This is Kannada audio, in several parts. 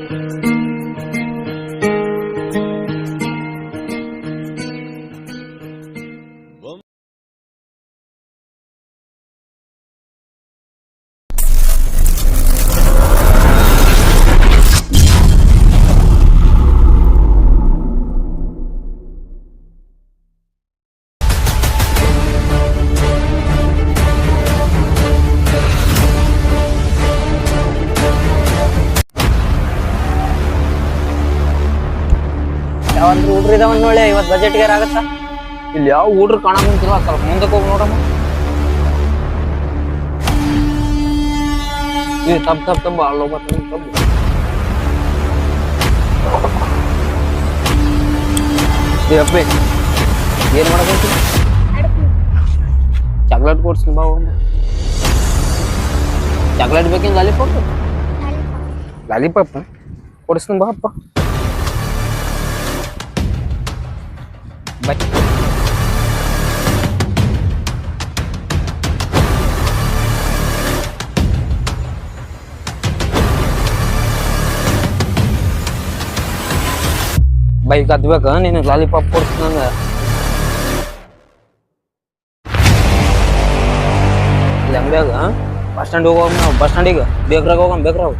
ಯಾವಂದ್ರ ಹುಡ್ರು ಇದಾವ ನೋಡಿ ಇವತ್ ಬಜೆಟ್ ಗೇರ್ ಆಗತ್ತ? ಇಲ್ಲಿ ಯಾವ ಹುಡ್ರು ಕಾಣಕ್ ಕುಂತಿಲ್ಲ ಸ್ವಲ್ಪ ಮುಂದಕ್ಕೆ ಹೋಗಿ ನೋಡಮ್ಮ. ಏ ತಪ್ ತಪ್ ತಪ್ಪ ಅಲ್ಲ ತಪ್ಪು ಏ ಅಪ್ಪೆ ಏನ್ ಮಾಡಬೇಕು ಚಾಕ್ಲೇಟ್ ಕೊಡ್ಸ್ತೀನಿ ಬಾ ಚಾಕ್ಲೇಟ್ ಬೇಕೇನು ಲಾಲಿಪಾಪ್? ಲಾಲಿಪಾಪ್. ಕೊಡಿಸ್ತೀನಿ ಬಾ ಅಪ್ಪ. ಬೈಕ್? ಹತ್ಬೇಕ ನೀನು ಲಾಲಿಪಾಪ್ ಕೊಡ್ತೀನಿ ನಂಗೆ. ಅಂಗಡಿಯಾಗ ಬಸ್ ಸ್ಟ್ಯಾಂಡ್ ಹೋಗೋಣ ನಾವು, ಬಸ್ ಸ್ಟ್ಯಾಂಡಿಗೆ. ಬೇಕ್ರಾಗ ಹೋಗೋಣ ಬೇಕ್ರಾಗ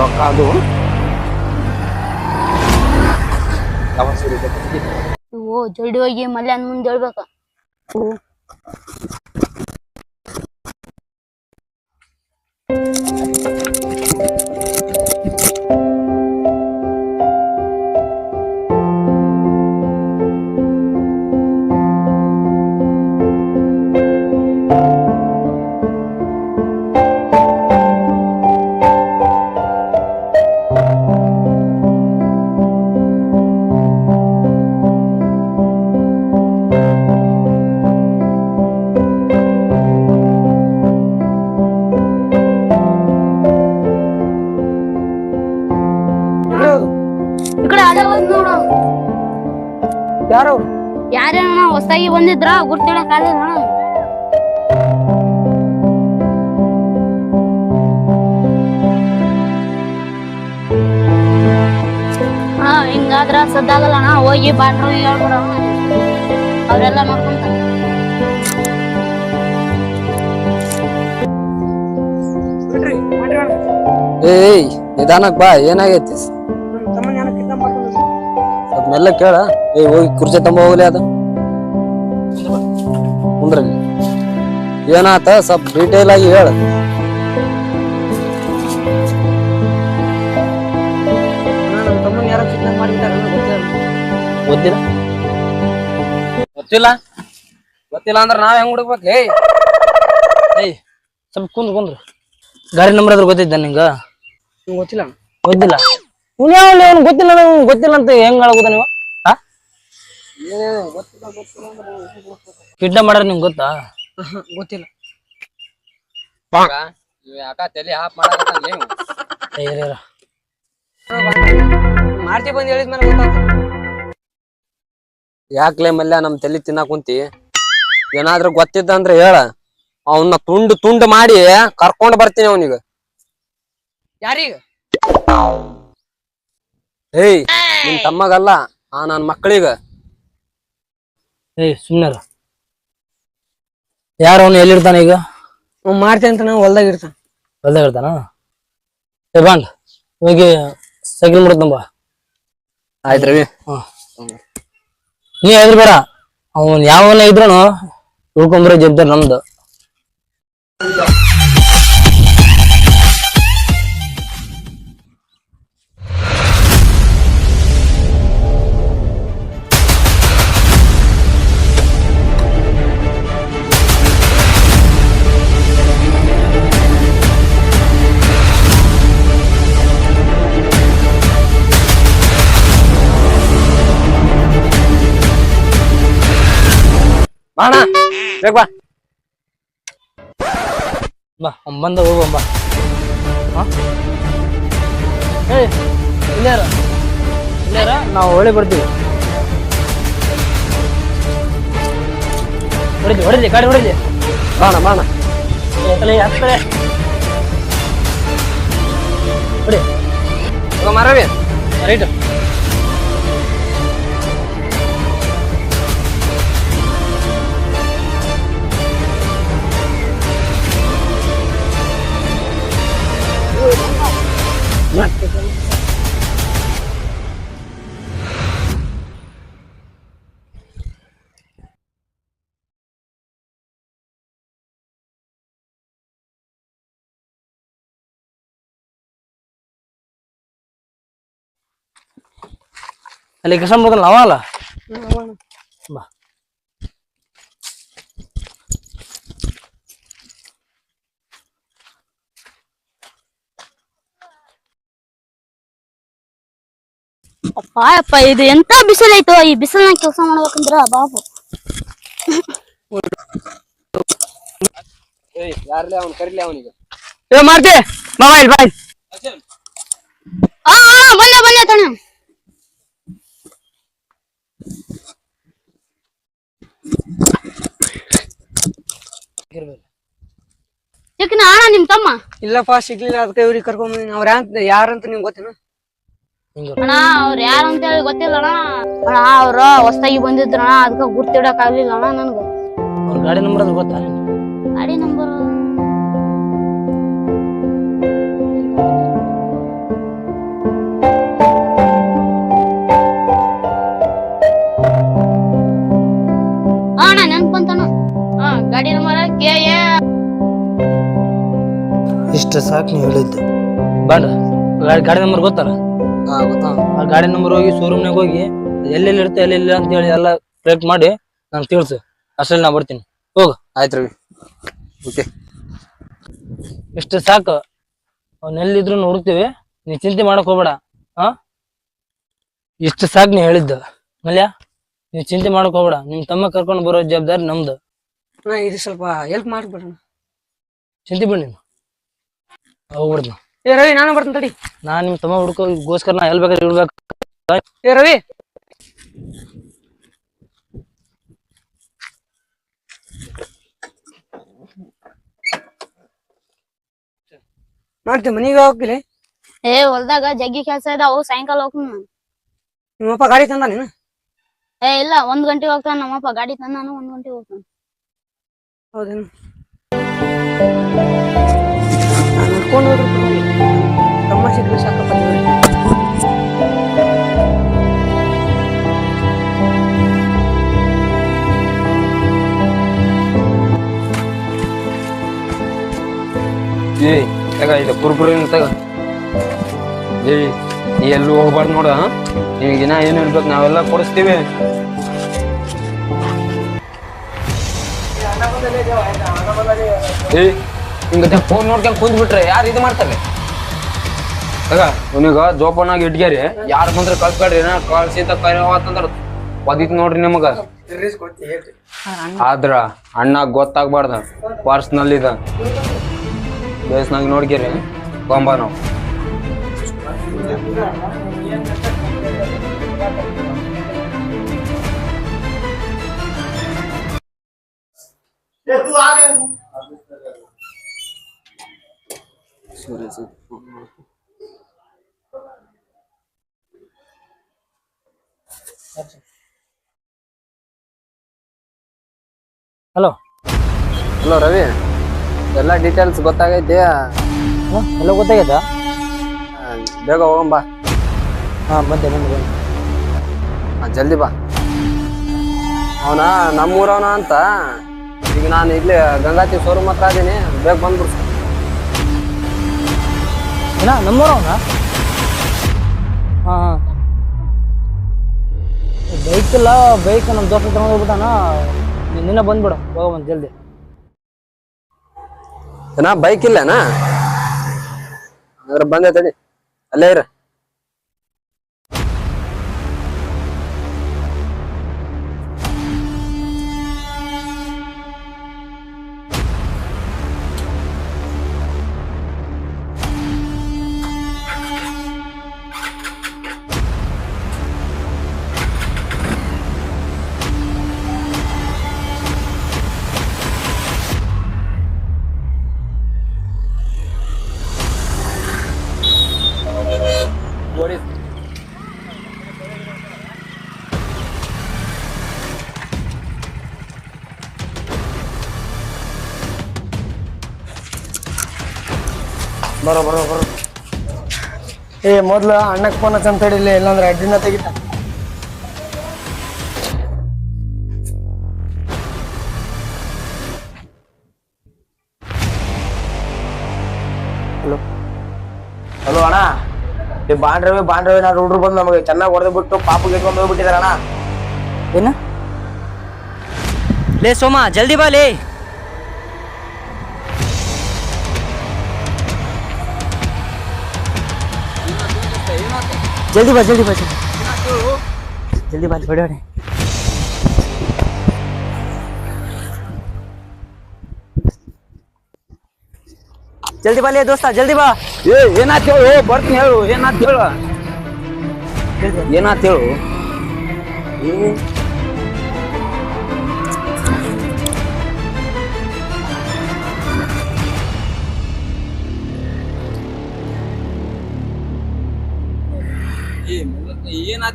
ರೊಕ್ಕ ಅದು? ಓ ಜೋಡಿ ಹೋಗಿ ಮಲ್ಯಾನ್ ಮುಂದೆ ಹೇಳ್ಬೇಕ? ಈ ಹಿಂಗಾದ್ರ ಸದ್ದಾಗಲ್ಲ ಅಣ್ಣ ಹೋಗಿ ಬಾಂಡ್ರು ಹೇಳ್ಬಿಡ. ಅವ್ರೆಲ್ಲ ನೋಡ್ಕೊಂತಾರೆ. ಏಯ್ ನಿಧಾನಕ್ ಬಾ ಏನಾಗೈತಿ? ಸ್ವಲ್ಪ ಮೆಲ್ಲ ಕೇಳ. ಏಯ್ ಹೋಗಿ ಕುರ್ಚಿ ತಂಬ ಹೋಗ್ಲಿ ಅದ. ಕುಂದ್ರಲ್ಲಿ ಏನಾತ ಸ್ವಲ್ಪ ಡೀಟೇಲ್ ಆಗಿ ಹೇಳ. ಗೊತ್ತಿಲ್ಲ. ಗೊತ್ತಿಲ್ಲ? ಗೊತ್ತಿಲ್ಲ ಅಂದ್ರ ನಾವ್ ಹೆಂಗ್ ಹುಡುಕ್ಬೇಕು? ಏಯ್! ಏಯ್! ಸ್ವಲ್ಪ ಕುಂದ್ ಕುಂದ್ರು. ಗಾಡಿ ನಂಬರ್ ಆದ್ರೂ ಗೊತ್ತಿದ್ದ ನಿಂಗ? ಗೊತ್ತಿಲ್ಲ. ಗೊತ್ತಿಲ್ಲ. ಇವ್ನು ಯಾವ ಅವ್ನು ಗೊತ್ತಿಲ್ಲ ಅವ್ನು ಗೊತ್ತಿಲ್ಲ ಅಂತ ಹೆಂಗ್ ಹೇಳಗುದ ನೀವು? ಹಾ? ಕಿಡ್ನಾಪ್ ಮಾಡ್ರ ನಿಮ್ಗೆ ಗೊತ್ತಾ? ಗೊತ್ತಿಲ್ಲ. ಯಾಕ ತಲೆ ಹಾಪ್ ನೀವು? ಮಾರ್ತಿ ಬಂದ್ ಹೇಳಿದ್ಮೇಲೆ ಗೊತ್ತಾಗ್ತದೆ. ಯಾಕ್ಲೆ ಮಲ್ಯ ನಮ್ ತಲೆ ತಿನ್ನಕ್ ಕುಂತಿ? ಏನಾದ್ರೂ ಗೊತ್ತಿದ್ದ ಅಂದ್ರೆ ಹೇಳ. ಅವನ್ನ ತುಂಡು ತುಂಡು ಮಾಡಿ ಕರ್ಕೊಂಡ್ ಬರ್ತೀನಿ ಅವನಿಗ. ಯಾರೀಗ? ಏಯ್ ನಿನ್ ತಮ್ಮಗಲ್ಲ ಆ ನನ್ ಮಕ್ಕಳಿಗ. ಏಯ್ ಸುಮ್ನರ. ಯಾರು ಅವನು ಎಲ್ಲಿರ್ತಾನ ಈಗ? ಮಾಡ್ತೇನೆ ಅಂತ ನಾವು ಹೊಲ್ದಾಗ ಇರ್ತಾನ. ಹೊಲ್ದಾಗ ಇರ್ತಾನ? ಏ ಬಾಂಡ್ ಹೋಗಿ ಸೈಕಲ್ ಮುಡ್ತಂಬ ಆಯ್ತು ರವಿ. ನೀ ಹೆದ್ರ ಬೇಡ. ಅವನ್ ಯಾವನ ಇದ್ರೂನು ಉಳ್ಕೊಂಬರೋ ಜವಾಬ್ದಾರಿ ನಮ್ದು. ಬಾಣ. ಬೇಗ ಬಾ. ಬಾ ಅವ್ನ್ ಬಂದ ಹೋಗುವ ಹಾ? ಏಯ್ ಇಲ್ಲಾರ ಇಲ್ಲಾರ ನಾವು ಹೊಳೆ ಬರ್ತೀವಿ. ಹೊಡಿದ್ವಿ ಹೊಡಿಲಿ ಗಾಡಿ ಹೊಡಿದ್ವಿ ಬಾಣ ಬಾಣ. ಎತ್ತಲೆ ಹೊಡಿ. ಹೋಗ ಮಾರವಿ ರೈಟ್. ಅಲ್ಲಿ ಕೃಷ್ಣ ಮುರ್ಗನ್ ಅವ ಅಲ್ಲ? ಬಾ. ಅಪ್ಪ ಅಪ್ಪ ಇದು ಎಂತ ಬಿಸಿಲೈತು ಈ ಬಿಸಿಲ್ನಾಗ ಕೆಲಸ ಮಾಡ್ಬೇಕಂದ್ರ ಬಾಬು. ಏಯ್ ಯಾರ್ಲಿ ಅವ್ನು ಕರಿಲಿ ಅವನಿಗೆ. ಏ ಮಾಡ್ದೆ ಮೊಬೈಲ್ ಬಾಯ್ ಆ ಆ, ಬಂದೆ ಬಂದೆ ತಣ ಚಿಕ್ಕನ ಅಣ್ಣ ನಿಮ್ ತಮ್ಮ? ಇಲ್ಲಪ್ಪ ಸಿಗ್ಲಿಲ್ಲ ಅದಕ್ಕೆ ಇವ್ರಿಗೆ ಕರ್ಕೊಂಡ್ ಬಂದಿನಿ. ಅವ್ರ ಯಾರಂತ ನಿಮ್ಗೆ ಗೊತ್ತೇನು? ಅಣ್ಣ ಅವ್ರ ಯಾರು ಅಂತ ಹೇಳಿ ಗೊತ್ತಿಲ್ಲ ಅಣ್ಣ. ಅಣ್ಣ ಅವ್ರ ಹೊಸ್ದಾಗಿ ಬಂದಿದ್ರಣ್ಣ ಅದಕ್ಕೆ ಗುರ್ತಿಡಕ್ ಆಗ್ಲಿಲ್ಲ ಅಣ್ಣ ನನ್ಗ. ಅವ್ರ ಗಾಡಿ ನಂಬರ್ ಅದು ಗೊತ್ತಾ ನಿಂಗೆ? ಗಾಡಿ ನಂಬರ್ ಗಾಡಿ ನಂಬರ್ ಕೆ ಎ ಇಷ್ಟ ಸಾಕು ನೀವು ಹೇಳಿದ್ದು. ಬಾಂಡ ಗಾಡಿ ಗಾಡಿ ನಂಬರ್ ಗೊತ್ತಲ್ಲ? ಹಾ ಗೊತ್ತಾ? ಆ ಗಾಡಿ ನಂಬರ್ ಹೋಗಿ ಶೋರೂಮ್ನಾಗ ಹೋಗಿ ಎಲ್ಲೆಲ್ಲಿ ಇರುತ್ತೆ ಎಲ್ಲೆಲ್ಲಿ ಅಂತ ಹೇಳಿ ಎಲ್ಲ ಕಲೆಕ್ಟ್ ಮಾಡಿ ನಾನು ತಿಳಿಸು. ಅಷ್ಟ್ರಲ್ಲಿ ನಾ ಬರ್ತೀನಿ. ಹೋಗು. ಆಯ್ತು ರವಿ. ಓಕೆ ಇಷ್ಟು ಸಾಕು. ಅವ್ನ ಎಲ್ಲಿದ್ರು ಹುಡುಕ್ತೀವಿ ನೀ ಚಿಂತೆ ಮಾಡಕ್ ಹೋಗ್ಬೇಡ. ಹಾ? ಇಷ್ಟು ಸಾಕು ನೀ ಹೇಳಿದ್ದು. ಮಲ್ಯ ನೀ ಚಿಂತೆ ಮಾಡಕ್ ಹೋಗ್ಬೇಡ. ನಿಮ್ ತಮ್ಮ ಕರ್ಕೊಂಡು ಬರೋ ಜವಾಬ್ದಾರಿ ನಮ್ದು. ಇದು ಸ್ವಲ್ಪ ಹೆಲ್ಪ್ ಮಾಡ್ಬಿಡೋಣ ಚಿಂತೆ ಬಿಡಿ ನೀನು ಹೋಗ್ಬಿಡ್ದು ಏ ರವಿ ನಾನು ಬರ್ತೀನಿ ತಡಿ. ನಾ ನಿಮ್ಮ ತಮ್ಮ ಹುಡುಕೋಸ್ಕರ ನಾ ಎಲ್ಲಿ ಬೇಕಾದ್ರೆ ಇಡ್ಬೇಕು ಏ ರವಿ. ಮಾಡ್ತೀನಿ ಮನೆಗೆ ಹೋಗ್ಲಿ ಏ ಹೊಲ್ದಾಗ ಜಗ್ಗಿ ಕೆಲ್ಸ ಇದಾವು ಸಾಯಂಕಾಲ ಹೋಗ್ತೀನಿ ನಾನು. ನಿಮ್ಮಪ್ಪ ಗಾಡಿ ತಂದ ನೀನು? ಏ ಇಲ್ಲ ಒಂದ್ ಗಂಟೆಗೆ ಹೋಗ್ತಾನ ನಮ್ಮಪ್ಪ ಗಾಡಿ ತಂದಾನು ಒಂದ್ ಗಂಟೆಗೆ ಹೋಗ್ತಾನ. ಹೌದೇನು? ತಗ, ಇದು ಕುರ್ಕುರಿ ತಗ. ಏಯ್ ಎಲ್ಲೂ ಹೋಗ್ಬಾರ್ದು ನೋಡ ನಿನಗೆ ಏನು ಏನ್ ಇರ್ಬೇಕು ನಾವೆಲ್ಲ ಕೊಡಿಸ್ತೀವಿ. ಏಯ್ ಹಿಂಗ ಫೋನ್ ನೋಡ್ಕೊಂಡ್ ಕುಂದ್ ಬಿಟ್ರೆ ಯಾರು ಇದು ಮಾಡ್ತಾರೆ? ತಗ ಇವನಿಗ ಜೋಪಾನಾಗಿ ಇಟ್ಗ್ಯಾರಿ ಯಾರು ಬಂದ್ರೆ ಕಳ್ಸ್ಬೇಡ್ರಿ ಏನ ಕಳ್ಸಿತ ಕರೆಯವಾತಂದ್ರ ಒದಿತ್ ನೋಡ್ರಿ ನಿಮಗ. ಆದ್ರ ಅಣ್ಣ ಗೊತ್ತಾಗ್ಬಾರ್ದ ಪರ್ಸ್ನಲ್ ಇದ. ಬೇಸ್ನಾಗ ನೋಡ್ಕೇರಿ ಗೊಂಬ ನಾವು. ಹಲೋ ಹಲೋ ರವಿ ಎಲ್ಲ ಡೀಟೇಲ್ಸ್ ಗೊತ್ತಾಗೈತಿ ಎಲ್ಲ ಗೊತ್ತಾಗೈತಾ? ಬೇಗ ಹೋಗಂಬ ಹಾ ಬಂದೆ ಬಂದೆ ಬಂದೆ. ಜಲ್ದಿ ಬಾ. ಅವನಾ ನಮ್ಮೂರವನ ಅಂತ? ಈಗ ನಾನು ಇಲ್ಲಿ ಗಂಗಾತಿ ಶೋರೂಮ್ ಹತ್ರ ಅದೀನಿ. ಬೇಗ ಬಂದ್ಬಿಡ್ಸ ಏನ ನಮ್ಮೂರವನ ಹಾಂ ಬೈಕ್ ಇಲ್ಲ ಬೈಕ್ ನಮ್ಮ ದೋಸ್ತ ತಗೊಂಡು ಹೋಗ್ಬಿಟ್ಟಾನ ನಿನ್ನೆ ಬಂದ್ಬಿಡು ಹೋಗ ಬಂದ್ ಜಲ್ದಿ. ಏನ ಬೈಕ್ ಇಲ್ಲನಾ? ಅದ್ರ ಬಂದೆ ತಡಿ. ಅಲ್ಲೇ ಇರ. ಬರೋ ಬರೋ ಬರೋ. ಏ ಮೊದ್ಲು ಅಣ್ಣಕ್ ಫೋನ್ ಹಚ್ಚಂತ ಹೇಳಿಲ್ಲ ಇಲ್ಲಾಂದ್ರೆ ಅಡ್ಡಿನ ತೆಗಿತ. ಹಲೋ. ಅಣ್ಣ. ಈ ಬಾಂಡ್ರವಿ ಬಾಂಡ್ರವಿ ನಾನು ಹುಡ್ರು ಬಂದು ನಮಗೆ ಚೆನ್ನಾಗಿ ಹೊಡೆದು ಬಿಟ್ಟು ಪಾಪು ಗೆಟ್ಕೊಂಡು ಹೋಗ್ಬಿಟ್ಟಿದಾರಣ ಅಣ್ಣ. ಏನು? ಲೇ ಸೋಮ ಜಲ್ದಿ ಬಾ ಲೇ. ಜಲ್ದಿ ಬಾ ಜಲ್ದಿ ಬಾ ಜಲ್ದಿ ಜಲ್ದಿ ಬಾ ಹೊಡಿ ಹೊಡಿ ಜಲ್ದಿ ಬಾ ಲೇ ದೋಸ್ತ ಜಲ್ದಿ ಬಾ ಏ ಏನಾತ್ ಹೇಳು ಬರ್ತೀನಿ ಹೇಳು ಏನಾತ್ ಹೇಳು ಏನಾತ್ ಹೇಳು ಏನಾತ್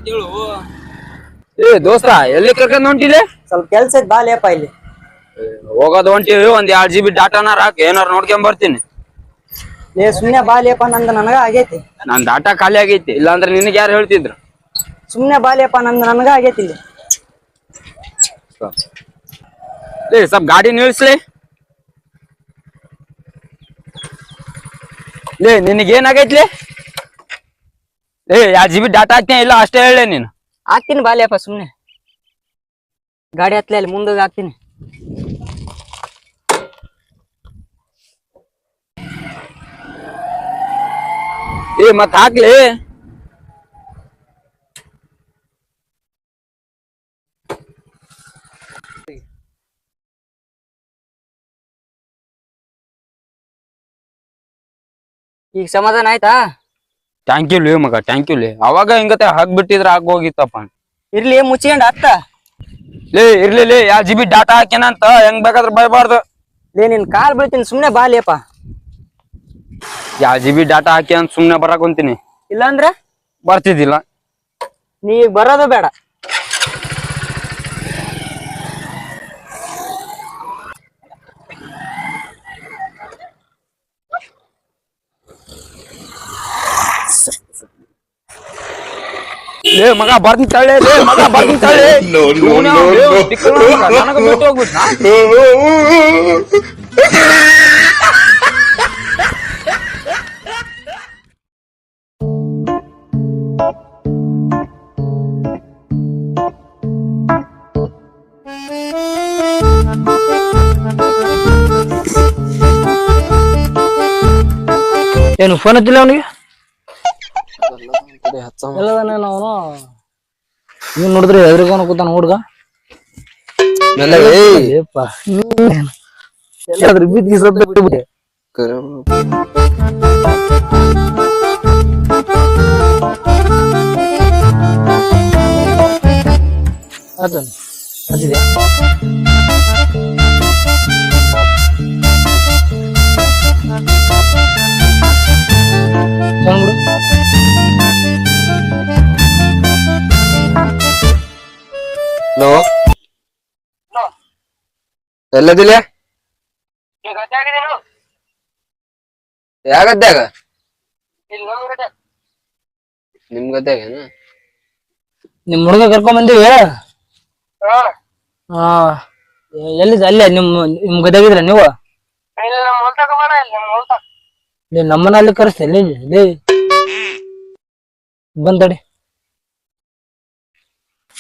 ಹೇಳು ಏ ದೋಸ್ತ ಎಲ್ಲಿ ಕರ್ಕೊಂಡ್ ಹೊಂಟಿಲೆ ಸ್ವಲ್ಪ ಕೆಲ್ಸ ಬಾ ಲೇಪ ಇಲ್ಲಿ. ಹೋಗೋದು ಹೊಂಟಿವಿ ಒಂದ್ ಎರಡ್ ಜಿ ಬಿ ಡಾಟಾನ ಹಾಕಿ ಏನಾರ ನೋಡ್ಕೊಂಡ್ ಬರ್ತೀನಿ. ಏ ಸುಮ್ನೆ ಬಾ ಲೇಪ ನಂದು ನನಗ ಆಗೈತಿ. ನನ್ ಡಾಟಾ ಖಾಲಿ ಆಗೈತಿ ಇಲ್ಲಾಂದ್ರೆ ನಿನಗೆ ಯಾರು ಹೇಳ್ತಿದ್ರು? ಸುಮ್ನೆ ಬಾ ಲೇಪ ನಂದು ನನಗ ಆಗೈತಿ ಇಲ್ಲಿ. ಏ ಸ್ವಲ್ಪ ಗಾಡಿ ನಿಲ್ಸ್ಲಿ. ಲೇ ನಿನಗೆ ಏನಾಗೈತ್ಲಿ ಏ ಎರಡ್ ಜಿ ಬಿ ಡಾಟಾ ಹಾಕ್ತೀನಿ ಇಲ್ಲ ಅಷ್ಟೇ ಹೇಳಿ ನೀನು. ಹಾಕ್ತೀನಿ ಬಾಲ್ಯಪ್ಪ ಸುಮ್ಮನೆ ಸುಮ್ನೆ. ಗಾಡಿ ಹತ್ತಲೇ ಅಲ್ಲಿ ಮುಂದೆ ಹಾಕ್ತೀನಿ. ಏ ಮತ್ ಹಾಕ್ಲಿ. ಈಗ ಸಮಾಧಾನ ಆಯ್ತಾ? ಥ್ಯಾಂಕ್ ಯು ಲೇ ಮಗ. ಥ್ಯಾಂಕ್ ಯು ಲೇ ಅವಾಗ ಹಿಂಗತೆ ಆಗ ಹೋಗಿತ್ತಪ್ಪ. ಇರ್ಲಿ ಮುಚ್ಕೊಂಡ್ ಅತ್ತ ಲೇ ಇರ್ಲಿ ಲೇ ಯಾ ಜಿ ಬಿ ಡಾಟಾ ಹಾಕ್ಯಾನಂತ ಹೆಂಗ್ ಬೇಕಾದ್ರೆ ಬೈಬಾರ್ದು. ಲೇ ನಿನ್ ಕಾಲ್ ಬೀಳ್ತೀನಿ ಸುಮ್ನೆ ಬಾ ಲೇಪ ಯಾ ಜಿ ಬಿ ಡಾಟಾ ಹಾಕ್ಯ ಅಂತ ಸುಮ್ನೆ ಬರಕ್ ಕುಂತೀನಿ ಇಲ್ಲಾಂದ್ರ? ಬರ್ತಿದ್ದಿಲ್ಲ. ನೀ ಬರೋದು ಬೇಡ. ಲೇ ಮಗ ಬರ್ತೀನಿ ತಳ್ಳೆ ಲೇ ಮಗ ಬರ್ತೀನಿ ತಳ್ಳೆ ನನಗ ಬಿಟ್ಟು ಹೋಗ್ಬಿಟ್ನಾ ಏನು ಫೋನ್ ಹಚ್ಚಿಲ್ಲ ಅವನಿಗೆ ಹಚ್ಚ ಎಲ್ಲದಾನೆ ಅವನು ನೀವ್ ನೋಡಿದ್ರೆ ಎದ್ರಿಗೋನ ಕೂತಾನ ಹುಡ್ಗ ಏಪ್ಪ ಎಲ್ಲಾದ್ರೂ ಬಿದ್ದಿ ಸದ್ದ ಬಿಟ್ಬಿಟ್ಟೆ ಆತನ ಹಚ್ಚಿದೆ ಫೋನ್ ಬಿಡು ಹಲೋ ಎಲ್ಲದಿಲ್ಲ ಯಾವ ನಿಮ್ ಗದ್ದೆ. ನಿಮ್ ಹುಡುಗ ಕರ್ಕೊಂಡ್ ಬಂದಿವಿ? ಹಾ. ಎಲ್ಲಿದೆ ಅಲ್ಲೇ ನಿಮ್ ನಿಮ್ ಗದಗಿದ್ರ ನೀವು? ನಮ್ಮನ ನಮ್ಮನ್ನ ಅಲ್ಲಿ ಲೇ ಬಂದಡಿ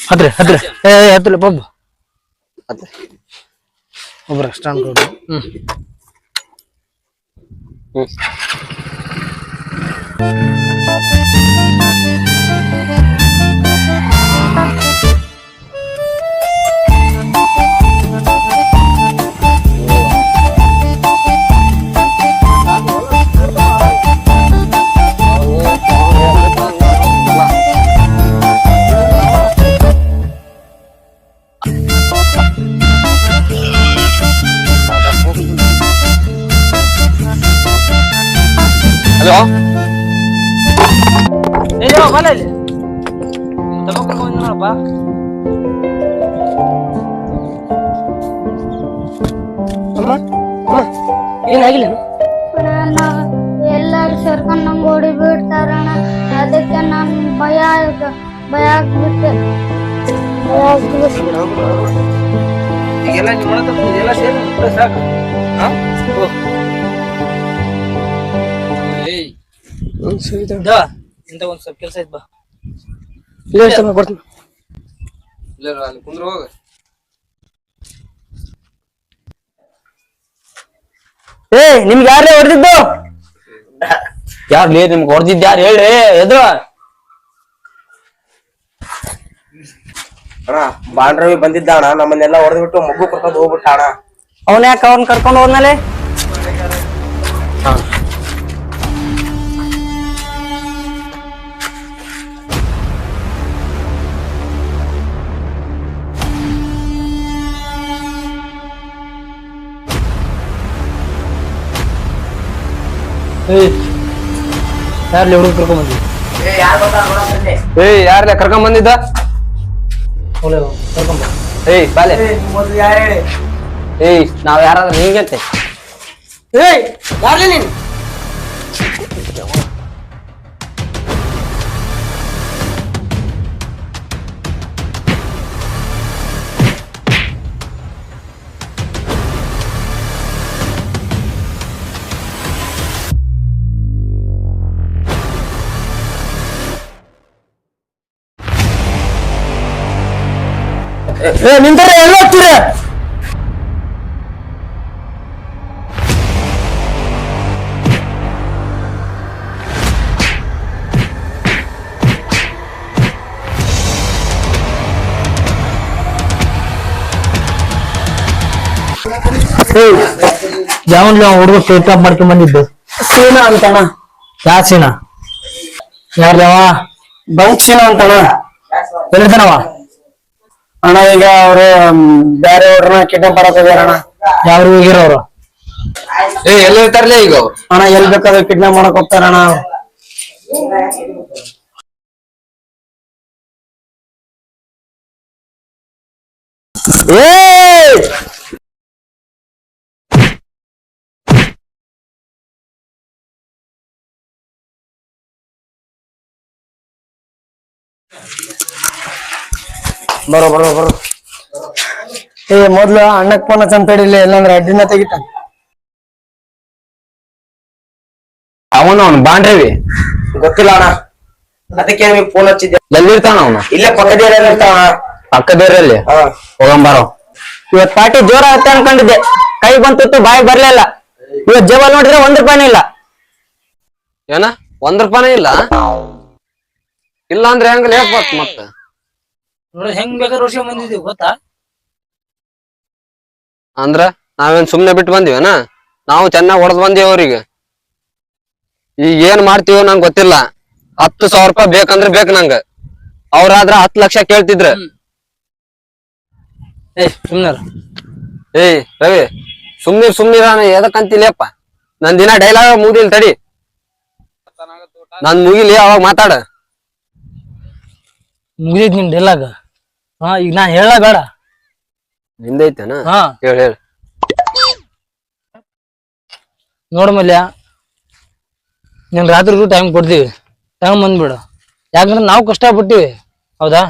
ಹತ್ರಿ ಹತ್ರಿ. ಏ ಏ, ಹತ್ರಿ. ಬಾಬು ಅತ್ತೆ ಒಬ್ರ ಸ್ಟಾಂಡ್ ಕೊಡ್ರಿ ಹ್ಮ್. ಏನಾಗಿಲ್ಲ ಎಲ್ಲರೂ ಸೇರ್ಕೊಂಡ್ ನಂಗೆ ಓಡಿ ಬಿಡ್ತಾರಣ್ಣ. ಅದಕ್ಕೆ ನಮ್ ಭಯ ಆಯ್ತು. ಭಯ ಆಗ್ಬಿಟ್ಟೆ ಭಯ ಈಗೆಲ್ಲ ಎಲ್ಲ ಸೇರಿ ಸಾಕು. ಇಂತ ಒಂದ್ ಸ್ವಲ್ಪ ಕೆಲಸ ಐತ್ ಬಾ. ಇಲ್ಲ ಕೊಡ್ತೀನಿ ಇಲ್ಲ ಅಲ್ಲಿ ಕುಂದ್ರ ಹೋಗ. ಏ ನಿಮ್ಗೆ ಯಾರೇ ಹೊಡೆದಿದ್ದು? ಯಾರ್ ಲೇ ನಿಮ್ಗೆ ಹೊಡೆದಿದ್ದು ಯಾರು? ಹೇಳಿ ಎದ್ರ. ಅಣ್ಣ ಬಾಂಡ್ರವಿ ಬಂದಿದ್ದ ಅಣ್ಣ ನಮ್ಮನ್ನೆಲ್ಲ ಹೊಡೆದ್ಬಿಟ್ಟು ಮಗು ಕರ್ಕೊಂಡು ಹೋಗ್ಬಿಟ್ಟ ಅಣ್ಣ ಅವನ ಯಾಕೆ ಅವನ್ ಕರ್ಕೊಂಡು ಹೋದ್ಮೇಲೆ? ಏಯ್ ಯಾರ್ಲಿ ಹುಡುಗ ಕರ್ಕೊಂಡ್ ಬಂದಿ ಏಯ್ ಯಾರಲ್ಲ ಕರ್ಕೊಂಡ್ ಬಂದಿದ್ದ? ಕರ್ಕೊಂಡ್ ಏಯ್ ಬಾಲೆ. ಮೊದ್ಲು ಯಾರು ಹೇಳಿ? ಏಯ್ ನಾವ್ ಯಾರಾದ್ರೂ ಹಿಂಗಂತೆ ಏಯ್ ಯಾರ್ಲಿ ನೀನು? ಏ ನಿಂತಾರೆ ಎಲ್ಲ ಹೋಗ್ತೀರ? ಜಾವನ್ಲಿ ಹುಡುಗ ಸೇತ ಮಾಡ್ಕೊಂಡ್ ಬಂದಿದ್ದು? ಸೀನಾ ಅಂತಣ ಯಾ ಸೀನಾ? ಯಾರ್ಲವ ಬಂಕ್ ಸೀನಾ ಅಂತಣ ಎಲ್ಲಿರ್ತಾನವ ಅಣ್ಣ ಈಗ ಅವರು ಬೇರೆ ಅವ್ರನ್ನ ಕಿಡ್ನಾಪ್ ಮಾಡಕ್ ಹೋಗ್ಯಾರಣ ಯಾರು ಹೋಗಿರೋರು ಏಯ್ ಎಲ್ಲಿ ಇರ್ತಾರಲೇ ಈಗ ಅವ್ರು? ಅಣ್ಣ ಎಲ್ ಬೇಕಾದ್ರೆ ಕಿಡ್ನಾಪ್ ಮಾಡಕ್ ಹೋಗ್ತಾರಣ್ಣ ಅವ್ರು. ಏಯ್! ಬರೋ ಬರೋ ಬರೋ. ಏ ಮೊದ್ಲು ಅಣ್ಣಕ್ ಫೋನ್ ಹಚ್ಚಂತ ಹಿಡಿಲಿ ಇಲ್ಲಾಂದ್ರೆ ಅಡ್ಡಿನ ತೆಗಿತ. ಅವನು ಅವನ್ ಬಾಂಡ್ರೇವಿ? ಗೊತ್ತಿಲ್ಲ ಅಣ್ಣ. ಅದಕ್ಕೆ ನಿಮಗೆ ಫೋನ್ ಹಚ್ಚಿದ್ದೆ. ಎಲ್ಲಿರ್ತಾನ ಅವನು? ಇಲ್ಲೇ ಪಕ್ಕದೇರಲ್ಲಿ ಇರ್ತಾವ ಪಕ್ಕದೇರಲ್ಲಿ ಹಾ. ಹೋಗಂಬಾರೋ ಇವತ್ ಪಾರ್ಟಿ ಜೋರ ಆಗುತ್ತೆ ಅನ್ಕೊಂಡಿದ್ದೆ. ಕೈ ಬಂತು ಬಾಯಿ ಬರ್ಲಿಲ್ಲ ಇವತ್ ಜೇಬಲ್ ನೋಡಿದ್ರೆ ಒಂದ್ ರೂಪಾಯಿನೂ ಇಲ್ಲ. ಏನ? ಒಂದ್ ರೂಪಾಯಿ ಇಲ್ಲ? ಇಲ್ಲ ಅಂದ್ರೆ ಹೆಂಗ್ ಲೇಪ್ ಮತ್ತ? ನೋಡಿ ಹೆಂಗ್ ಬೇಕಾದ್ರೆ ವರ್ಷ ಬಂದಿದೀವಿ ಗೊತ್ತಾ? ಅಂದ್ರ ನಾವೇನ್ ಸುಮ್ನೆ ಬಿಟ್ಟು ಬಂದಿವೇನ? ನಾವು ಚೆನ್ನಾಗ್ ಹೊಡೆದ್ ಬಂದೀವಿ ಅವ್ರಿಗೆ. ಈಗ ಏನ್ ಮಾಡ್ತೀವೋ ನಂಗೆ ಗೊತ್ತಿಲ್ಲ. ಹತ್ತು ಸಾವಿರ ರೂಪಾಯಿ ಬೇಕಂದ್ರೆ ಬೇಕು ನಂಗ. ಅವ್ರಾದ್ರ ಹತ್ ಲಕ್ಷ ಕೇಳ್ತಿದ್ರ. ಏ ಏಯ್ ರವಿ ಸುಮ್ನಿ ಸುಮ್ನಿರ ಎದಕ್ಕಂತಿಲ್ಲಪ್ಪ ನನ್ ದಿನ ಡೈಲಾಗ್ ಮುಗಿಲ್ ತಡಿ. ನನ್ ಮುಗಿಲಿ ಅವಾಗ ಮಾತಾಡ. ಮುಗಿದ್ ನಿನ್ ಡೆಲ್ಲಾಗ ಹಾ ಈಗ ನಾ ಹೇಳ ಬೇಡ. ನಿಂದೈತನ? ಹಾ. ಹೇಳ ಹೇಳ. ನೋಡ ಮಲ್ಯ ನೀನ್ ರಾತ್ರಿಗೂ ಟೈಮ್ ಕೊಡ್ತೀವಿ. ಟೈಮ್ ಬಂದ್ಬಿಡು. ಯಾಕಂದ್ರೆ ನಾವು ಕಷ್ಟಪಟ್ಟಿವಿ. ಹೌದಾ?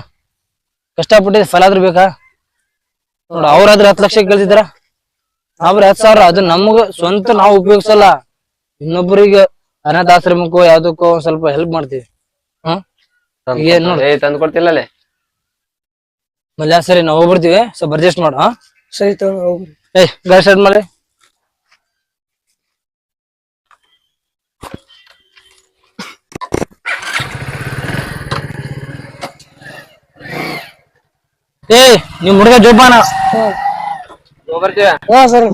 ಕಷ್ಟಪಟ್ಟಿದ್ ಫಲ ಆದ್ರೂ ಬೇಕಾ? ನೋಡ ಅವ್ರಾದ್ರೆ ಹತ್ತು ಲಕ್ಷ ಕೇಳ್ತಿದ್ರ ಅವ್ರ ಹತ್ತು ಸಾವಿರ ಅದು ನಮಗ ಸ್ವಂತ ನಾವು ಉಪಯೋಗಿಸಲ್ಲ. ಇನ್ನೊಬ್ಬರಿಗೆ ಅನಾಥಾಶ್ರಮಕ್ಕೋ ಯಾವ್ದಕ್ಕೋ ಸ್ವಲ್ಪ ಹೆಲ್ಪ್ ಮಾಡ್ತೀವಿ. ಹ್ಮ್? ಏನ್ ನೋಡು. ಏಯ್ ತಂದ್ ಕೊಡ್ತಿಲ್ಲಲೇ ಮಲ್ಯ ಸರಿ ನಾವು ಹೋಗ್ಬಿಡ್ತೀವಿ. ಸ್ವಲ್ಪ ಅಡ್ಜಸ್ಟ್ ಮಾಡು ಹಾ? ಸರಿ ಏಯ್ ಗಾಡಿ ಸ್ಟಾರ್ಟ್ ಮಾಡಿ. ಏಯ್ ನಿಮ್ ಹುಡುಗ ಜೋಪಾನ. ಬರ್ತೀವ. ಹಾ ಸರಿ.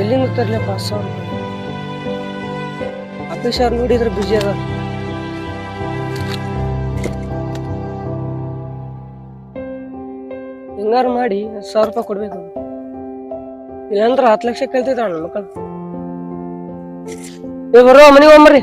ಎಲ್ಲಿಂದ ತರ್ಲಪ್ಪ ಸರ್ ಸಾವಿರ ಆಫೀಸ್ ಅವ್ರು ನೋಡಿದ್ರೆ ಬಿಜಿ ಅದ ಹೆಂಗಾರು ಮಾಡಿ ಸಾವಿರ ರೂಪಾಯಿ ಕೊಡ್ಬೇಕು. ಇಲ್ಲಾಂದ್ರ ಹತ್ತು ಲಕ್ಷ ಕೇಳ್ತಿದ್ದಾಳ ಮಕ್ಕಳು. ಏ ಬರೋ ಮನೆಗೆ ಹೋಗ್ಬರ್ರಿ.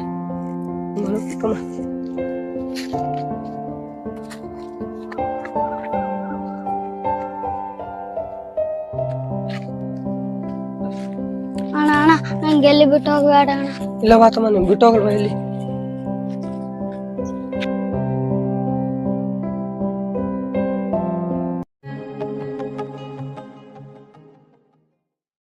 ಅಣ್ಣ ಅಣ್ಣ ನಂಗೆ ಎಲ್ಲಿ ಬಿಟ್ಟು ಹೋಗ್ಬೇಡ ಅಣ್ಣ. ಇಲ್ಲ ವಾತಮ್ಮ ನಿಮ್ಗೆ ಬಿಟ್ಟು ಹೋಗಲ್ವಾ ಇಲ್ಲಿ?